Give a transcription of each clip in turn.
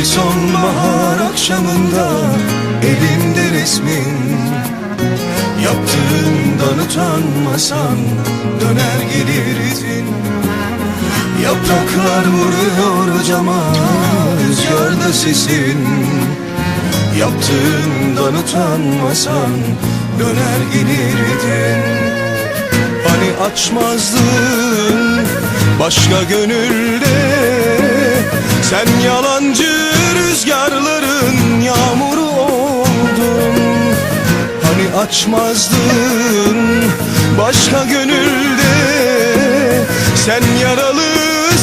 Bir sonbahar akşamında elimde resmin. Yaptığından utanmasan döner gelirdin Yapraklar vuruyor cama rüzgarda sesin. Yaptığından utanmasan döner gelirdin Hani açmazdın başka gönülde Sen yalancı rüzgarların yağmuru oldun. Hani açmazdın başka gönülde. Sen yaralı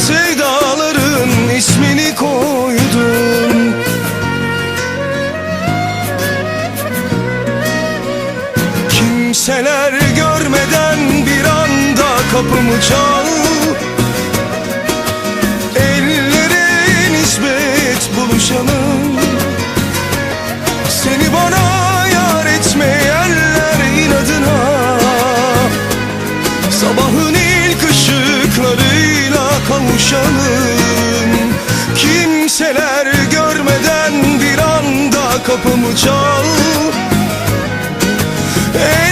sevdaların ismini koydun. Kimseler görmeden bir anda kapımı çal Sabahın ilk ışıklarıyla kavuşalım. Kimseler görmeden bir anda kapımı çal. Ellere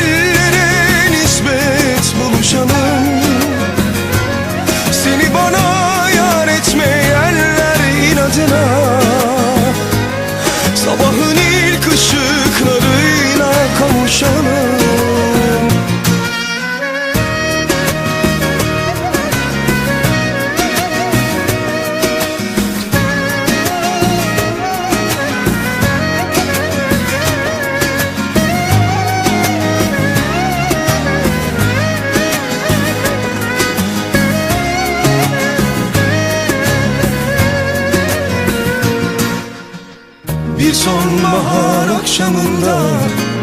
Bir sonbahar akşamında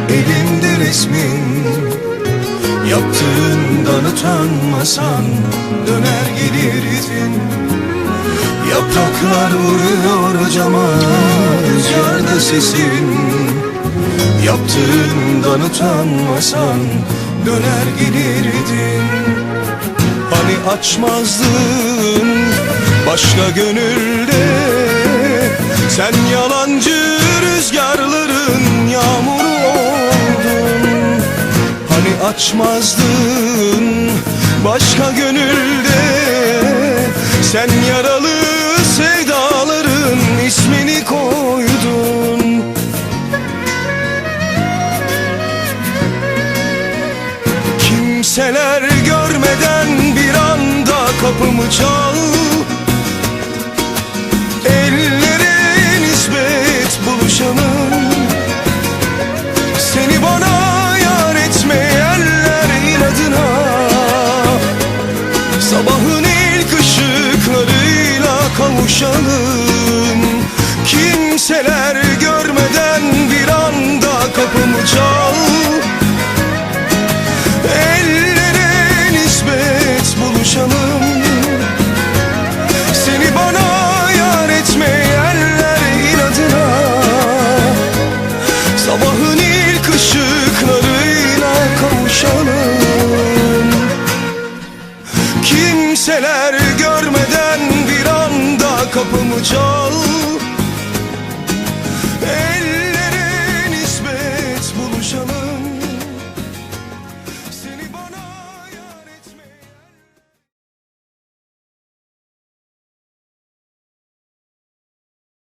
elimde resmin. Yaptığından utanmasan döner gelirdin Yapraklar vuruyor cama rüzgarda sesin. Yaptığından utanmasan döner gelirdin Hani açmazdın başka gönülde Sen yalancı rüzgarların yağmuru oldun. Hani açmazdın başka gönülde. Sen yaralı sevdaların ismini koydun. Kimseler görmeden bir anda kapımı çal Kimseler görmeden bir anda kapımı çal. Ellere nispet buluşalım. Seni bana yar etmeyenler inadına. Sabahın ilk ışıklarıyla kavuşalım. Kimseler görmeden bir anda kapımı çal